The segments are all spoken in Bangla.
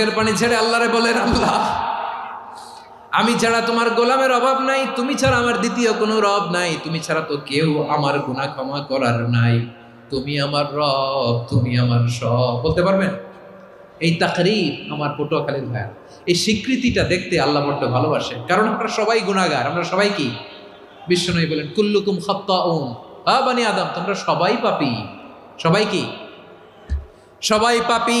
চোখের পানি ছেড়ে আল্লাহরে বলেন, আল্লাহ, আমি ছাড়া তোমার গোলামের অভাব নাই, তুমি ছাড়া আমার দ্বিতীয় কোনো রব নাই, তুমি ছাড়া তো কেউ আমার গুনাহ ক্ষমা করার নাই। তুমি আমার রব, তুমি আমার সব। বলতে পারবেন? এই তাকরির আমার পটুয়াখালীর ভাইয়া, এই স্বীকৃতিটা দেখতে আল্লাহ বড্ড ভালোবাসে, কারণ আমরা সবাই গুণাগার আমরা সবাই কি? বিশ্বনবী বলেন, কুল্লুকুম খাত্তাউন আ বানি আদম, তোমরা সবাই পাপি। সবাই কি? সবাই পাপী।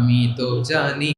আমি তো জানি